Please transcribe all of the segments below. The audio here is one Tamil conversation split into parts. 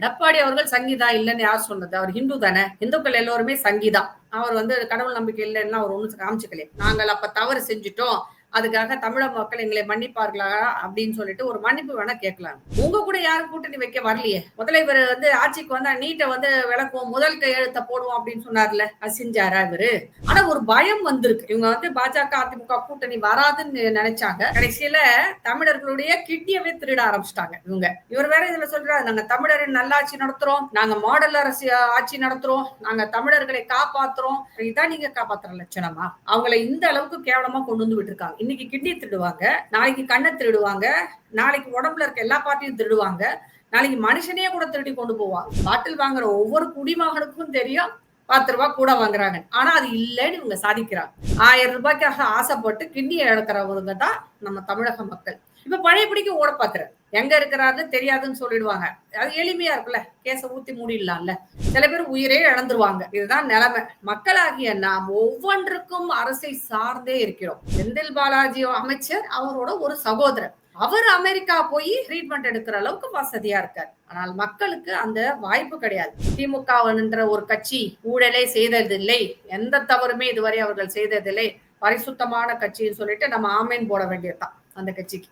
எடப்பாடி அவர்கள் சங்கீதா இல்லைன்னு யார் சொன்னது? அவர் ஹிந்து தானே. இந்துக்கள் எல்லோருமே சங்கீதா. அவர் வந்து கடவுள் நம்பிக்கை இல்லைன்னா அவர் ஒன்றும் காமிச்சுக்கலையே. நாங்கள் அப்ப தவறு செஞ்சுட்டோம். அதுக்காக தமிழக மக்கள் எங்களை மன்னிப்பார்களா அப்படின்னு சொல்லிட்டு ஒரு மன்னிப்பு வேணா கேட்கலாம். உங்க கூட யாரும் கூட்டணி வைக்க வரலையே. முதல்ல இவர் வந்து ஆட்சிக்கு வந்தா நீட்டை வந்து விளக்குவோம். முதல் கையெழுத்த போடுவோம் அப்படின்னு சொன்னார்ல அது செஞ்சாரா இவரு. ஆனா ஒரு பயம் வந்திருக்கு. இவங்க வந்து பாஜக அதிமுக கூட்டணி வராதுன்னு நினைச்சாங்க. கடைசியில தமிழர்களுடைய கிட்னியவே திருட ஆரம்பிச்சிட்டாங்க இவங்க. இவர் வேற இதுல சொல்றாரு நாங்க தமிழரின் நல்லாட்சி நடத்துறோம். நாங்க மாடல் அரசு ஆட்சி நடத்துறோம். நாங்க தமிழர்களை காப்பாத்துறோம். இதான் நீங்க காப்பாத்துற லட்சணமா? அவங்களை இந்த அளவுக்கு கேவலமா கொண்டு வந்து விட்டுருக்காங்க. இன்னைக்கு கிட்னி திருடுவாங்க நாளைக்கு கண்ணை திருடுவாங்க நாளைக்கு உடம்புல இருக்க எல்லா பார்ட்டியும் திருடுவாங்க நாளைக்கு மனுஷனே கூட திருடி கொண்டு போவாங்க. பாட்டில் வாங்குற ஒவ்வொரு குடிமகனுக்கும் தெரியும் பத்து ரூபாய் கூட வாங்குறாங்க. ஆனா அது இல்லைன்னு இவங்க சாதிக்கிறாங்க. ஆயிரம் ரூபாய்க்காக ஆசைப்பட்டு கிட்னியை இழக்கிறவங்க தான் நம்ம தமிழக மக்கள். இப்ப பழையபடிக்கு ஓட பாக்குறாரு எங்க இருக்கிறாருன்னு தெரியாதுன்னு சொல்லிடுவாங்க. அது எளிமையா இருக்குல்ல கேச ஊத்தி மூடிடலாம்ல. சில பேர் உயிரே இழந்துருவாங்க. இதுதான் நிலைமை. மக்களாகிய நாம் ஒவ்வொன்றுக்கும் அரசை சார்ந்தே இருக்கிறோம். செந்தில் பாலாஜி அமைச்சர் அவரோட ஒரு சகோதரர். அவர் அமெரிக்கா போய் ட்ரீட்மெண்ட் எடுக்கிற அளவுக்கு வசதியா இருக்கார். ஆனால் மக்களுக்கு அந்த வாய்ப்பு கிடையாது. திமுகன்ற ஒரு கட்சி ஊழலே செய்ததில்லை. எந்த தவறுமே இதுவரை அவர்கள் செய்ததில்லை. பரிசுத்தமான கட்சின்னு சொல்லிட்டு நம்ம ஆமேன் போட வேண்டியதுதான் அந்த கட்சிக்கு.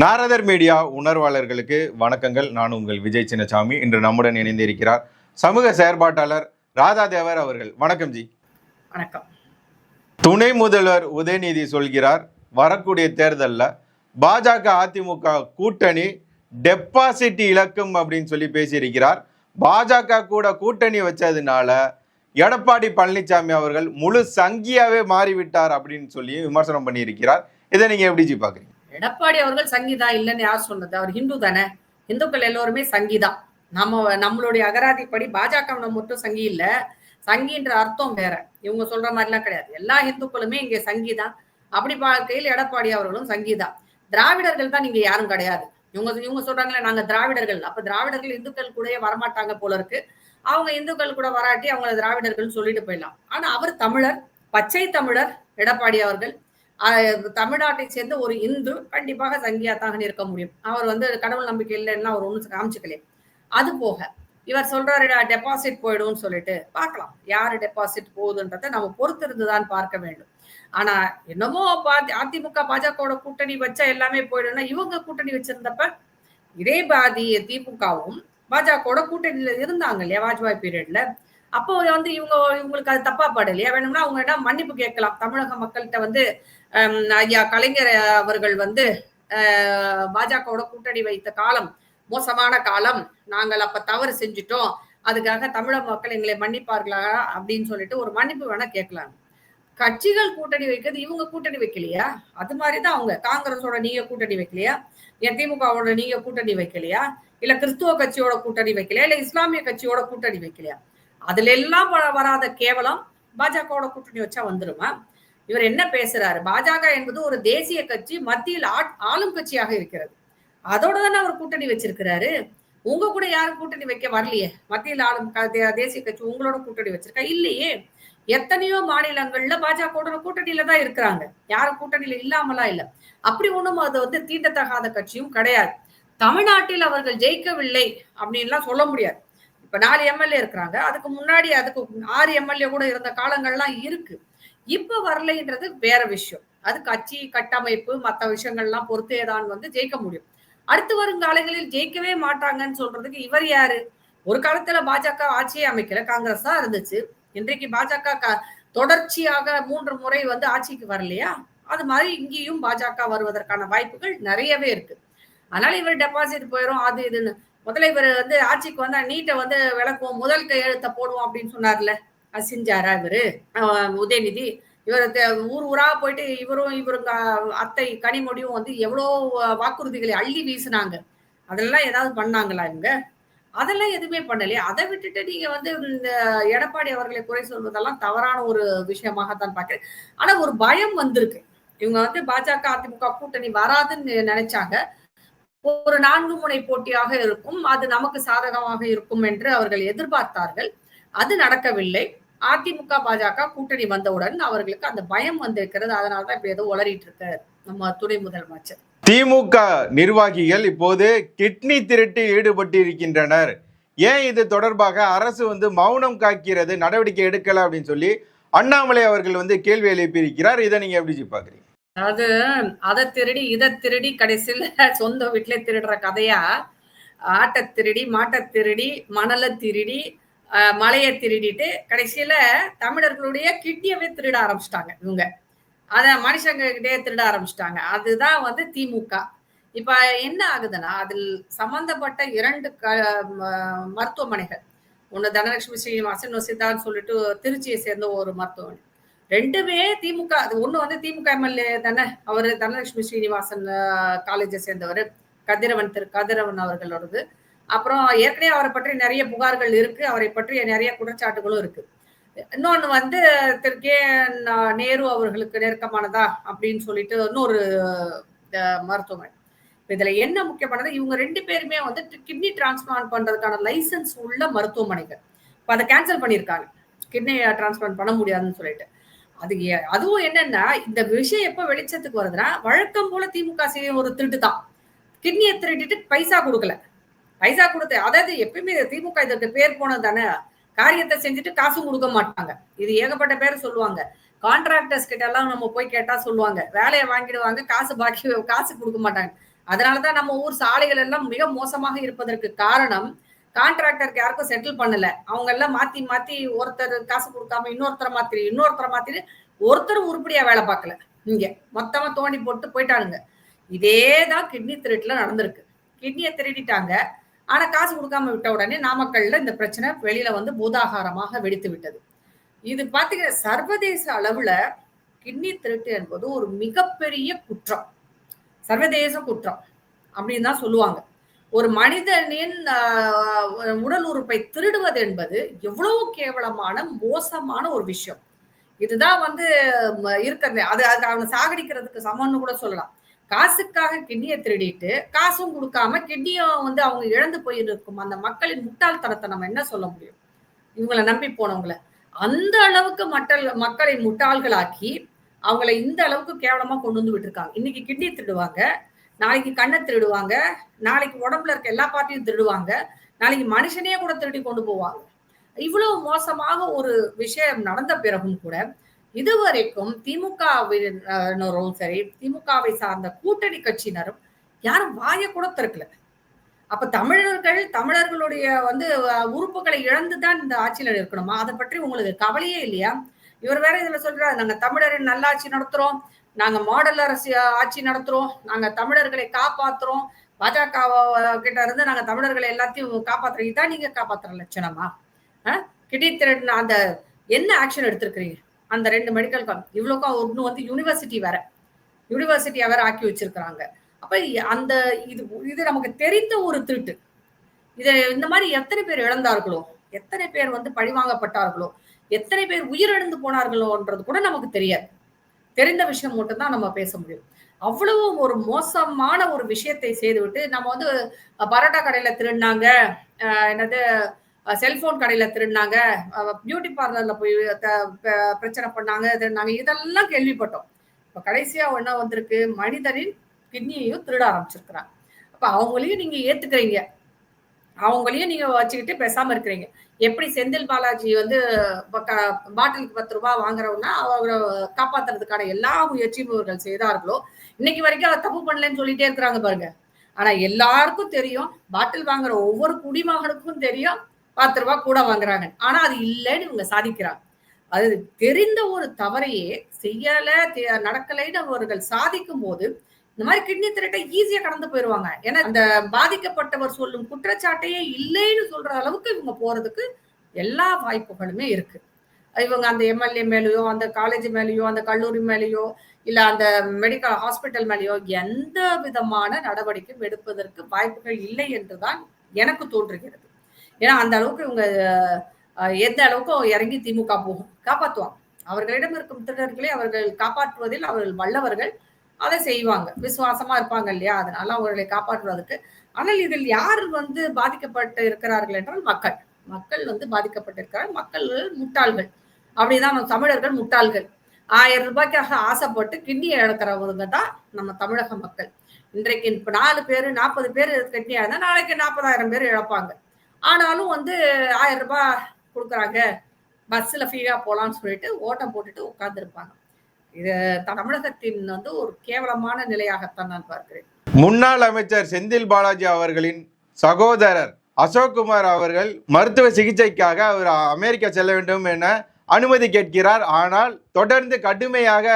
நாரதர் மீடியா உணர்வாளர்களுக்கு வணக்கங்கள். நான் உங்கள் விஜய் சின்னசாமி. இன்று நம்முடன் இணைந்திருக்கிறார் சமூக செயற்பாட்டாளர் ராதாதேவர் அவர்கள். வணக்கம் ஜி. வணக்கம். துணை முதல்வர் உதயநிதி சொல்கிறார் வரக்கூடிய தேர்தலில் பாஜக அதிமுக கூட்டணி டெபாசிட் இழக்கும் அப்படின்னு சொல்லி பேசியிருக்கிறார். பாஜக கூட கூட்டணி வச்சதுனால எடப்பாடி பழனிசாமி அவர்கள் முழு சங்கியாவே மாறிவிட்டார் அப்படின்னு சொல்லி விமர்சனம் பண்ணியிருக்கிறார். இதை நீங்க எப்படி ஜி பாக்குறீங்க? எடப்பாடி அவர்கள் சங்கீதா இல்லைன்னு யார் சொன்னது? அவர் ஹிந்து தானே. இந்துக்கள் எல்லோருமே சங்கீதா. நம்ம நம்மளுடைய அகராதிப்படி பாஜக மட்டும் சங்கி இல்ல. சங்கின்ற அர்த்தம் வேற. இவங்க சொல்ற மாதிரிலாம் கிடையாது. எல்லா இந்துக்களுமே இங்க சங்கீதா. அப்படி பார்க்கையில் எடப்பாடி அவர்களும் சங்கீதா. திராவிடர்கள் தான் நீங்க யாரும் கிடையாது. இவங்க இவங்க சொல்றாங்களே நாங்க திராவிடர்கள். அப்ப திராவிடர்கள் இந்துக்கள் கூடயே வரமாட்டாங்க போல இருக்கு. அவங்க இந்துக்கள் கூட வராட்டி அவங்கள திராவிடர்கள் சொல்லிட்டு போயிடலாம். ஆனா அவர் தமிழர் பச்சை தமிழர் எடப்பாடி அவர்கள். தமிழ்நாட்டை சேர்ந்த ஒரு இந்து கண்டிப்பாக சங்கியாத்தாக இருக்க முடியும். அவர் வந்து கடவுள் நம்பிக்கை இல்லைன்னா அவர் ஒன்றும் காமிச்சுக்கலையே. அது போக இவர் சொல்றாரு டெபாசிட் போயிடும்னு சொல்லிட்டு பார்க்கலாம். யாரு டெபாசிட் போகுதுன்றதை நம்ம பொறுத்திருந்துதான் பார்க்க வேண்டும். ஆனா என்னமோ பா- அதிமுக பாஜகவோட கூட்டணி வச்சா எல்லாமே போயிடும்னா இவங்க கூட்டணி வச்சிருந்தப்ப இதே பாதி திமுகவும் பாஜகவோட கூட்டணியில இருந்தாங்க இல்லையா வாஜ்பாய் பீரியட்ல அப்போ வந்து இவங்க இவங்களுக்கு அது தப்பா படலையா வேணும்னா அவங்க என்ன மன்னிப்பு கேட்கலாம். தமிழக மக்கள்கிட்ட வந்து ஐயா கலைஞர் அவர்கள் வந்து பாஜகவோட கூட்டணி வைத்த காலம் மோசமான காலம். நாங்கள் அப்ப தவறு செஞ்சுட்டோம். அதுக்காக தமிழக மக்கள் எங்களை மன்னிப்பார்களா அப்படின்னு சொல்லிட்டு ஒரு மன்னிப்பு வேணா கேட்கலாம். கட்சிகள் கூட்டணி வைக்கிறது இவங்க கூட்டணி வைக்கலையா? அது மாதிரிதான் அவங்க. காங்கிரஸோட நீங்க கூட்டணி வைக்கலையா? என் திமுகவோட நீங்க கூட்டணி வைக்கலையா? இல்ல கிறிஸ்துவ கட்சியோட கூட்டணி வைக்கலையா? இல்ல இஸ்லாமிய கட்சியோட கூட்டணி வைக்கலையா? அதுல எல்லாம் வ- வராத கேவலம் பாஜகவோட கூட்டணி வச்சா வந்துருமா? இவர் என்ன பேசுறாரு? பாஜக என்பது ஒரு தேசிய கட்சி மத்தியில் ஆட்- ஆளும் கட்சியாக இருக்கிறது. அதோட தானே அவர் கூட்டணி வச்சிருக்கிறாரு. உங்க கூட யாரும் கூட்டணி வைக்க வரலையே. மத்தியில் ஆளும் தேசிய கட்சி உங்களோட கூட்டணி வச்சிருக்கா? இல்லையே. எத்தனையோ மாநிலங்கள்ல பாஜக கூட்டணியில தான் இருக்கிறாங்க. யாரும் கூட்டணியில இல்லாமலாம் இல்ல. அப்படி ஒண்ணும் அது வந்து தீண்டத்தகாத கட்சியும் கிடையாது. தமிழ்நாட்டில் அவர்கள் ஜெயிக்கவில்லை அப்படின்லாம் சொல்ல முடியாது. இப்ப நாலு எம்எல்ஏ இருக்கிறாங்க. அதுக்கு முன்னாடி அதுக்கு ஆறு எம்எல்ஏ கூட இருந்த காலங்கள்லாம் இருக்கு. இப்ப வரலைன்றது வேற விஷயம். அது கட்சி கட்டமைப்பு மற்ற விஷயங்கள்லாம் பொறுத்தே தான் வந்து ஜெயிக்க முடியும். அடுத்து வரும் காலங்களில் ஜெயிக்கவே மாட்டாங்கன்னு சொல்றதுக்கு இவர் யாரு? ஒரு காலத்துல பாஜக ஆட்சியே அமைக்கல காங்கிரஸ் தான் இருந்துச்சு. இன்றைக்கு பாஜக க- தொடர்ச்சியாக மூன்று முறை வந்து ஆட்சிக்கு வரலையா? அது மாதிரி இங்கேயும் பாஜக வருவதற்கான வாய்ப்புகள் நிறையவே இருக்கு. அதனால இவர் டெபாசிட் போயிடும் அது இதுன்னு. முதல்ல இவர் வந்து ஆட்சிக்கு வந்தா நீட்டை வந்து விளக்குவோம் முதல் கையெழுத்த போடுவோம் அப்படின்னு சொன்னார்ல. செஞ்சாரா இவரு? ஆஹ் உதயநிதி. இவர் ஊர் ஊரா போயிட்டு இவரும் இவருங்க அத்தை கனிமொழியும் வந்து எவ்வளோ வாக்குறுதிகளை அள்ளி வீசினாங்க. அதெல்லாம் ஏதாவது பண்ணாங்களா இவங்க? அதெல்லாம் எதுவுமே பண்ணலையே. அதை விட்டுட்டு நீங்க வந்து இந்த எடப்பாடி அவர்களை குறை சொல்வதெல்லாம் தவறான ஒரு விஷயமாகத்தான் பார்க்கிறேன். ஆனா ஒரு பயம் வந்திருக்கு. இவங்க வந்து பாஜக அதிமுக கூட்டணி வராதுன்னு நினைச்சாங்க. ஒரு நான்கு முனை போட்டியாக இருக்கும். அது நமக்கு சாதகமாக இருக்கும் என்று அவர்கள் எதிர்பார்த்தார்கள். அது நடக்கவில்லை. அதிமுக பாஜக கூட்டணி வந்தவுடன் அவர்களுக்கு அந்த பயம் வந்திருக்கிறது. அதனாலதான் இப்ப ஏதோ உளறிட்டு இருக்காரு நம்ம துணை முதலமைச்சர். திமுக நிர்வாகிகள் இப்போது கிட்னி திருட்டில் ஈடுபட்டு இருக்கின்றனர் ஏன் இது தொடர்பாக அரசு வந்து மௌனம் காக்கிறது நடவடிக்கை எடுக்கல அப்படின்னு சொல்லி அண்ணாமலை அவர்கள் வந்து கேள்வி எழுப்பியிருக்கிறார். இதை நீங்க எப்படி பாக்குறீங்க? அதாவது அதை திருடி இதை திருடி கடைசியில சொந்த வீட்டிலே திருடுற கதையா? ஆட்டை திருடி மாட்டை திருடி மணலை திருடி மலையை திருடிட்டு கடைசியில தமிழர்களுடைய கிட்னியவே திருட ஆரம்பிச்சிட்டாங்க இவங்க. அதை மனுஷங்ககிட்டே திருட ஆரம்பிச்சிட்டாங்க. அதுதான் வந்து திமுக. இப்ப என்ன ஆகுதுன்னா அதில் சம்பந்தப்பட்ட இரண்டு க மருத்துவமனைகள் ஒன்று தனலட்சுமி ஸ்ரீனிவாசன் இன்னொரு சித்தான்னு சொல்லிட்டு திருச்சியை சேர்ந்த ஒரு மருத்துவமனை. ரெண்டுமே திமுக அது ஒன்று வந்து திமுக எம்எல்ஏ தானே அவர் தனலட்சுமி ஸ்ரீனிவாசன் காலேஜை சேர்ந்தவர். கதிரவன் திரு கதிரவன் அவர்களோடது. அப்புறம் ஏற்கனவே அவரை பற்றி நிறைய புகார்கள் இருக்கு. அவரை பற்றிய நிறைய குற்றச்சாட்டுகளும் இருக்கு. இன்னொன்று வந்து திரு கே நேரு அவர்களுக்கு நெருக்கமானதா அப்படின்னு சொல்லிட்டு இன்னொரு மருத்துவமனை. இதில் இதுல என்ன முக்கியமானது இவங்க ரெண்டு பேருமே வந்து கிட்னி டிரான்ஸ்பிளான்ட் பண்றதுக்கான லைசன்ஸ் உள்ள மருத்துவமனைகள். இப்போ அதை கேன்சல் பண்ணியிருக்காங்க. கிட்னி டிரான்ஸ்பிளான்ட் பண்ண முடியாதுன்னு சொல்லிட்டு. அது ஏ- அதுவும் என்னன்னா இந்த விஷயம் எப்போ வெளிச்சத்துக்கு வருதுன்னா வழக்கம் போல திமுக செய்ய ஒரு திருட்டு தான். கிட்னியை திருட்டிட்டு பைசா கொடுக்கல. பைசா கொடுத்து அதாவது எப்பயுமே திமுக இதற்கு பேர் போனது தானே? காரியத்தை செஞ்சுட்டு காசும் கொடுக்க மாட்டாங்க. இது ஏகப்பட்ட பேர் சொல்லுவாங்க. கான்ட்ராக்டர்ஸ் கிட்ட எல்லாம் நம்ம போய் கேட்டா சொல்லுவாங்க. வேலையை வாங்கிடுவாங்க காசு பாக்கி காசு கொடுக்க மாட்டாங்க. அதனாலதான் நம்ம ஊர் சாலைகள் எல்லாம் மிக மோசமாக இருப்பதற்கு காரணம் கான்ட்ராக்டருக்கு யாருக்கும் செட்டில் பண்ணல. அவங்க எல்லாம் மாத்தி மாத்தி ஒருத்தர் காசு கொடுக்காம இன்னொருத்தரை மாத்திரி இன்னொருத்தரை மாத்திரி ஒருத்தர் உருப்படியா வேலை பார்க்கல. இங்க மொத்தமா தோண்டி போட்டு போயிட்டானுங்க. இதே தான் கிட்னி திருட்டுல நடந்திருக்கு. கிட்னியை திருடிட்டாங்க. ஆனா காசு கொடுக்காம விட்ட உடனே நாமக்கல்ல இந்த பிரச்சனை வெளியில வந்து பூதாகாரமாக வெடித்து விட்டது. இது பாத்தீங்கன்னா சர்வதேச அளவுல கிட்னி திருட்டு என்பது ஒரு மிகப்பெரிய குற்றம். சர்வதேச குற்றம் அப்படின்னு தான் சொல்லுவாங்க. ஒரு மனிதனின் உடல் உறுப்பை திருடுவது என்பது எவ்வளவு கேவலமான மோசமான ஒரு விஷயம். இதுதான் வந்து ம, இருக்கிறது. அது அது அவனை சாகடிக்கிறதுக்கு சமம்னு கூட சொல்லலாம். காசுக்காக கிட்னியை திருடிட்டு காசும் கொடுக்காம கிட்னியும் வந்து அவங்க இழந்து போயிருக்கும். அந்த மக்களின் முட்டாள்தனத்தை நம்ம என்ன சொல்ல முடியும்? இவங்களை நம்பி போனவங்கள. அந்த அளவுக்கு மக்கள் மக்களை முட்டாள்களாக்கி அவங்கள இந்த அளவுக்கு கேவலமா கொண்டு வந்து விட்டுருக்காங்க. இன்னைக்கு கிட்னி திருடுவாங்க நாளைக்கு கண்ணை திருடுவாங்க நாளைக்கு உடம்புல இருக்க எல்லா பார்ட்டியும் திருடுவாங்க நாளைக்கு மனுஷனையே கூட திருடி கொண்டு போவாங்க. இவ்வளவு மோசமாக ஒரு விஷயம் நடந்த பிறகும் கூட இதுவரைக்கும் திமுகவினரும் சரி திமுகவை சார்ந்த கூட்டணி கட்சியினரும் யாரும் வாய கூட திறக்கல. அப்ப தமிழர்கள் தமிழர்களுடைய வந்து உறுப்புகளை உறுப்புகளை இழந்துதான் இந்த ஆட்சியில இருக்கணுமா? அதை பற்றி உங்களுக்கு கவலையே இல்லையா? இவர் வேற இதுல சொல்றாரு நாங்க தமிழரின் நல்லாட்சி நடத்துறோம் நாங்க மாடல் அரசு ஆட்சி நடத்துறோம் நாங்க தமிழர்களை காப்பாத்துறோம் பாஜக கிட்ட இருந்து நாங்க தமிழர்களை எல்லாத்தையும் காப்பாத்துறோம். இதான் நீங்க காப்பாத்துற லட்சணமா? கிட்டித்திரன் அந்த என்ன ஆக்ஷன் எடுத்திருக்கிறீங்க? அந்த ரெண்டு மெடிக்கல் காலேஜ் இவ்வளோக்கும் ஒன்று வந்து யூனிவர்சிட்டி வேற. யூனிவர்சிட்டியை வேற ஆக்கி வச்சிருக்கிறாங்க. அப்ப அந்த இது இது நமக்கு தெரிந்த ஒரு திருட்டு. இதை இந்த மாதிரி எத்தனை பேர் இழந்தார்களோ எத்தனை பேர் வந்து பழிவாங்கப்பட்டார்களோ எத்தனை பேர் உயிரிழந்து போனார்களோன்றது கூட நமக்கு தெரியாது. தெரிந்த விஷயம் மட்டும்தான் நம்ம பேச முடியும். அவ்வளவு ஒரு மோசமான ஒரு விஷயத்தை செய்துவிட்டு நம்ம வந்து பரோட்டா கடையில திருடினாங்க என்னது செல்போன் கடையில திருடினாங்க. பியூட்டி பார்லர்ல போய் பிரச்சனை பண்ணாங்க திருடினாங்க. இதெல்லாம் கேள்விப்பட்டோம். இப்ப கடைசியா ஒன்னா வந்திருக்கு? மனிதனின் கிட்னியையும் திருட ஆரம்பிச்சிருக்கிறாங்க அப்ப அவங்களையும் நீங்க ஏத்துக்கிறீங்க. அவங்களையும் நீங்க வச்சுக்கிட்டு பேசாம இருக்கிறீங்க. எப்படி செந்தில் பாலாஜி வந்து பாட்டிலுக்கு பத்து ரூபாய் வாங்குறவங்கன்னா அவரை காப்பாத்துறதுக்கான எல்லா முயற்சியும் இவர்கள் செய்தார்களோ இன்னைக்கு வரைக்கும் அவர் தப்பு பண்ணலன்னு சொல்லிட்டே இருக்கிறாங்க பாருங்க. ஆனா எல்லாருக்கும் தெரியும் பாட்டில் வாங்குற ஒவ்வொரு குடிமகனுக்கும் தெரியும் பத்து ரூபாய் கூட வாங்குறாங்க. ஆனா அது இல்லைன்னு இவங்க சாதிக்கிறாங்க. அது தெரிந்த ஒரு தவறையே செய்யல நடக்கலைன்னு அவர்கள் சாதிக்கும் போது இந்த மாதிரி கிட்னி திரட்டை ஈஸியா கடந்து போயிருவாங்க. ஏன்னா அந்த பாதிக்கப்பட்டவர் சொல்லும் குற்றச்சாட்டையே இல்லைன்னு சொல்ற அளவுக்கு இவங்க போறதுக்கு எல்லா வாய்ப்புகளுமே இருக்கு. இவங்க அந்த எம்எல்ஏ மேலேயோ அந்த காலேஜ் மேலேயோ அந்த கல்லூரி மேலேயோ இல்ல அந்த மெடிக்கல் ஹாஸ்பிட்டல் மேலேயோ எந்த விதமான நடவடிக்கையும் எடுப்பதற்கு வாய்ப்புகள் இல்லை என்றுதான் எனக்கு தோன்றுகிறது. ஏன்னா அந்த அளவுக்கு இவங்க எந்த அளவுக்கு இறங்கி திமுக போகும். காப்பாற்றுவான் அவர்களிடம் இருக்கும் திருடர்களை அவர்கள் காப்பாற்றுவதில் அவர்கள் வல்லவர்கள் அதை செய்வாங்க. விசுவாசமா இருப்பாங்க இல்லையா? அதனால அவர்களை காப்பாற்றுவதற்கு. ஆனால் இதில் யார் வந்து பாதிக்கப்பட்டு இருக்கிறார்கள் என்றால் மக்கள். மக்கள் வந்து பாதிக்கப்பட்டிருக்கிறார் மக்கள் முட்டாள்கள். அப்படிதான் நம்ம தமிழர்கள் முட்டாள்கள். ஆயிரம் ரூபாய்க்காக ஆசைப்பட்டு கிண்ணியை இழக்கிறவங்க தான் நம்ம தமிழக மக்கள். இன்றைக்கு இப்போ நாலு பேர் நாற்பது பேர் கட்டியா இருந்தால் நாளைக்கு நாற்பதாயிரம் பேர் இழப்பாங்க. ஆனாலும் வந்து ஆயிரம் ரூபாய் கொடுக்குறாங்க. பஸ்ஸில் ஃப்ரீயாக போகலான்னு சொல்லிட்டு ஓட்டம் போட்டுட்டு உட்காந்துருப்பாங்க இது தமிழகத்தின் வந்து ஒரு கேவலமான நிலையாகத்தான் நான் பார்க்கிறேன். முன்னாள் அமைச்சர் செந்தில் பாலாஜி அவர்களின் சகோதரர் அசோக்குமார் அவர்கள் மருத்துவ சிகிச்சைக்காக அவர் அமெரிக்கா செல்ல வேண்டும் என அனுமதி கேட்கிறார். ஆனால் தொடர்ந்து கடுமையாக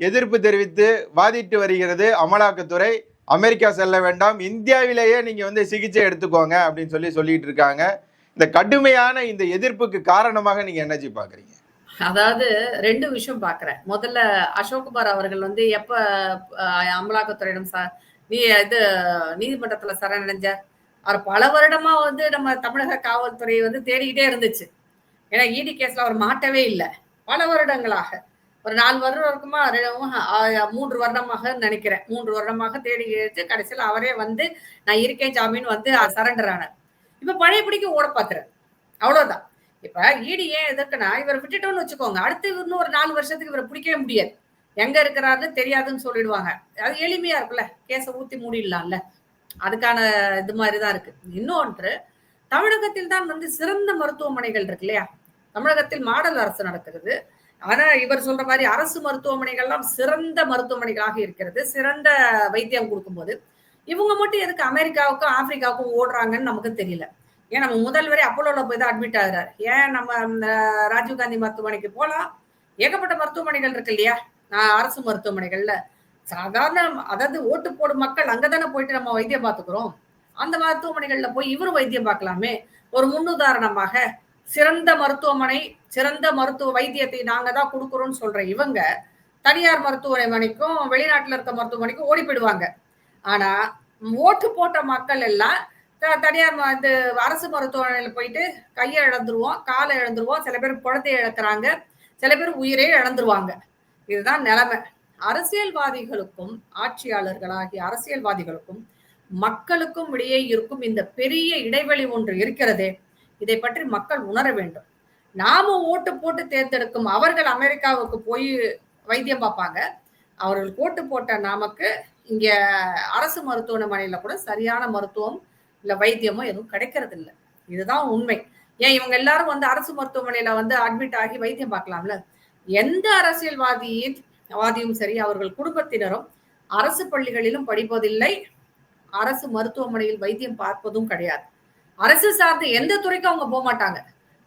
எதிர்ப்பு தெரிவித்து வாதிட்டு வருகிறது அமலாக்கத்துறை. அமெரிக்கா செல்ல வேண்டாம். இந்தியாவிலேயே நீங்க வந்து சிகிச்சை எடுத்துக்கோங்க அப்படின்னு சொல்லி சொல்லிட்டு இருக்காங்க. இந்த கடுமையான இந்த எதிர்ப்புக்கு காரணமாக நீங்க என்னஜி பாக்குறீங்க? அதாவது ரெண்டு விஷயம் பார்க்குறேன் முதல்ல அசோக்குமார் அவர்கள் வந்து எப்ப அமலாக்கத்துறையிடம் சார் நீ இது நீதிமன்றத்தில் சரணடைஞ்சார் அவர் பல வருடமா வந்து நம்ம தமிழக காவல்துறை வந்து தேடிக்கிட்டே இருந்துச்சு. ஏன்னா இடி கேஸ்ல அவர் மாட்டவே இல்லை. பல வருடங்களாக. ஒரு நாலு வருடம் இருக்குமா? மூன்று வருடமாக நினைக்கிறேன். மூன்று வருடமாக தேடி எடுத்து கடைசியில் அவரே வந்து நான் இருக்கேன் ஜாமீன் வந்து சரண்டர் ஆனார் இப்ப பழையபடிக்கு ஓட பார்க்குறாரு அவ்வளவுதான். இப்ப ஈடி ஏன் எதற்குன்னா இவரை விட்டுட்டோம்னு வச்சுக்கோங்க. அடுத்து இன்னும் ஒரு நாலு வருஷத்துக்கு இவரை பிடிக்கவே முடியாது. எங்க இருக்கிறாருன்னு தெரியாதுன்னு சொல்லிடுவாங்க. அது எளிமையா இருக்குல்ல கேஸை ஊத்தி மூடிடலாம்ல. அதுக்கான இது மாதிரிதான் இருக்கு. இன்னொன்று தமிழகத்தில் தான் வந்து சிறந்த மருத்துவமனைகள் இருக்கு இல்லையா? தமிழகத்தில் மாடல் அரசு நடக்கிறது ஆனா இவர் சொல்ற மாதிரி அரசு மருத்துவமனைகள்லாம் சிறந்த மருத்துவமனைகளாக இருக்கிறது. சிறந்த வைத்தியம் கொடுக்கும்போது இவங்க மட்டும் எதுக்கு அமெரிக்காவுக்கும் ஆப்பிரிக்காவுக்கும் ஓடுறாங்கன்னு நமக்கு தெரியல. ஏன் நம்ம முதல்வரே அப்போலோல போய் தான் அட்மிட் ஆகிறார். ஏன் நம்ம ராஜீவ்காந்தி மருத்துவமனைக்கு போகலாம் ஏகப்பட்ட மருத்துவமனைகள் இருக்கு இல்லையா? நான் அரசு மருத்துவமனைகள்ல சாதாரண அதாவது ஓட்டு போடும் மக்கள் அங்கதானே போயிட்டு நம்ம வைத்தியம் பார்த்துக்கிறோம். அந்த மருத்துவமனைகள்ல போய் இவரும் வைத்தியம் பார்க்கலாமே. ஒரு முன்னுதாரணமாக சிறந்த மருத்துவமனை சிறந்த மருத்துவ வைத்தியத்தை நாங்க தான் கொடுக்குறோம்னு சொல்ற இவங்க தனியார் மருத்துவமனைக்கும் வெளிநாட்டுல இருக்க மருத்துவமனைக்கும் ஓடி போயிடுவாங்க. ஆனா ஓட்டு போட்ட மக்கள் எல்லாம் த- தனியார் ம- இந்த அரசு மருத்துவமனையில போயிட்டு கையை இழந்துருவோம் காலை இழந்துருவோம் சில பேர் குழந்தைய இழக்கிறாங்க சில பேர் உயிரே இழந்துருவாங்க. இதுதான் நிலைமை. அரசியல்வாதிகளுக்கும் ஆட்சியாளர்களாகிய அரசியல்வாதிகளுக்கும் மக்களுக்கும் இடையே இருக்கும் இந்த பெரிய இடைவெளி ஒன்று இருக்கிறதே. இதை பற்றி மக்கள் உணர வேண்டும். நாம ஓட்டு போட்டு தேர்ந்தெடுக்கும் அவர்கள் அமெரிக்காவுக்கு போய் வைத்தியம் பார்ப்பாங்க. அவர்கள் ஓட்டு போட்ட நமக்கு இங்க அரசு மருத்துவமனையில கூட சரியான மருத்துவம் இல்ல வைத்தியமோ எதுவும் கிடைக்கிறது இல்லை இதுதான் உண்மை. ஏன் இவங்க எல்லாரும் வந்து அரசு மருத்துவமனையில வந்து அட்மிட் ஆகி வைத்தியம் பார்க்கலாம்ல? எந்த அரசியல்வாதியின் வாதியும் சரி அவர்கள் குடும்பத்தினரும் அரசு பள்ளிகளிலும் படிப்பதில்லை. அரசு மருத்துவமனையில் வைத்தியம் பார்ப்பதும் கிடையாது. அரசு சார்ந்து எந்த துறைக்கும் அவங்க போக மாட்டாங்க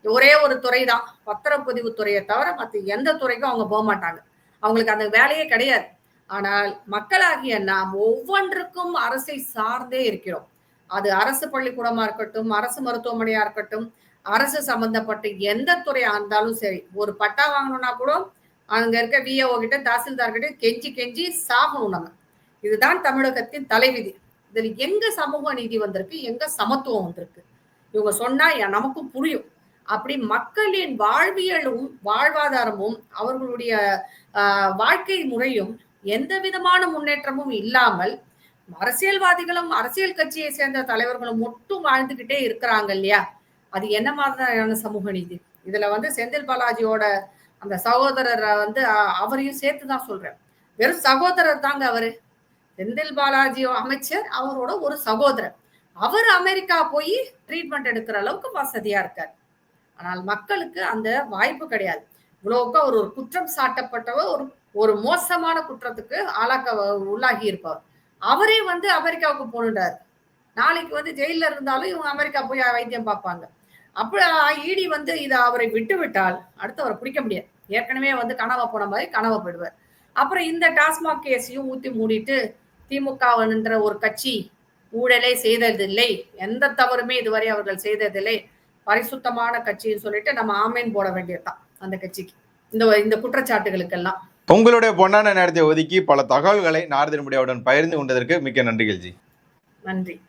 ஒரே ஒரு துறை தான் பத்திரப்பதிவு துறையை தவிர மற்ற எந்த துறைக்கும் அவங்க போக மாட்டாங்க அவங்களுக்கு அந்த வேலையே கிடையாது. ஆனால் மக்களாகிய நாம் ஒவ்வொன்றுக்கும் அரசை சார்ந்தே இருக்கிறோம். அது அரசு பள்ளிக்கூடமா இருக்கட்டும் அரசு மருத்துவமனையா இருக்கட்டும் அரசு சம்பந்தப்பட்ட எந்த துறையா இருந்தாலும் சரி ஒரு பட்டா வாங்கணும்னா கூட அங்க இருக்க விஏஓ கிட்ட தாசில்தார் கிட்ட கெஞ்சி கெஞ்சி சாகணும் நம்ம. இதுதான் தமிழகத்தின் தலைவிதி. இதுல எங்க சமூக நீதி வந்திருக்கு எங்க சமத்துவம் வந்திருக்கு? இவங்க சொன்னா நமக்கும் புரியும். அப்படி மக்களின் வாழ்வியலும் வாழ்வாதாரமும் அவர்களுடைய ஆஹ், வாழ்க்கை முறையும் எந்த விதமான முன்னேற்றமும் இல்லாமல் அரசியல்வாதிகளும் அரசியல் கட்சியை சேர்ந்த தலைவர்களும் மட்டும் வாழ்ந்துகிட்டே இருக்கிறாங்க இல்லையா? அது என்ன மாதிரியான சமூக நீதி? இதுல வந்து செந்தில் பாலாஜியோட அந்த சகோதரரை வந்து அவரையும் சேர்த்து தான் சொல்றேன். வெறும் சகோதரர் தாங்க அவரு. செந்தில் பாலாஜி அமைச்சர் அவரோட ஒரு சகோதரர். அவர் அமெரிக்கா போய் ட்ரீட்மெண்ட் எடுக்கிற அளவுக்கு வசதியா இருக்கார். ஆனால் மக்களுக்கு அந்த வாய்ப்பு கிடையாது. இவ்வளவுக்கு அவர் ஒரு குற்றம் சாட்டப்பட்டவர் ஒரு ஒரு மோசமான குற்றத்துக்கு ஆளாக்க உள்ளாகி இருப்பவர். அவரே வந்து அமெரிக்காவுக்கு போனுட்டார் நாளைக்கு வந்து ஜெயில இருந்தாலும் இவங்க அமெரிக்கா போய் வைத்தியம் பார்ப்பாங்க. அப்படி இடி வந்து இதை அவரை விட்டு விட்டால் அடுத்து அவரை பிடிக்க முடியாது. ஏற்கனவே வந்து கனவை போன மாதிரி கனவை போயிடுவார். அப்புறம் இந்த டாஸ்மாக் கேஸையும் ஊத்தி மூடிட்டு திமுகவென்ற ஒரு கட்சி ஊழலே செய்ததில்லை. எந்த தவறுமே இதுவரை அவர்கள் செய்ததில்லை. பரிசுத்தமான கட்சின்னு சொல்லிட்டு நம்ம ஆமேன் போட வேண்டியதுதான் அந்த கட்சிக்கு. இந்த இந்த குற்றச்சாட்டுகளுக்கெல்லாம். உங்களுடைய பொன்னான நேரத்தை ஒதுக்கி பல தகவல்களை நாரதின் முடியாவுடன் பகிர்ந்து கொண்டதற்கு மிக்க நன்றிகள் ஜி. நன்றி.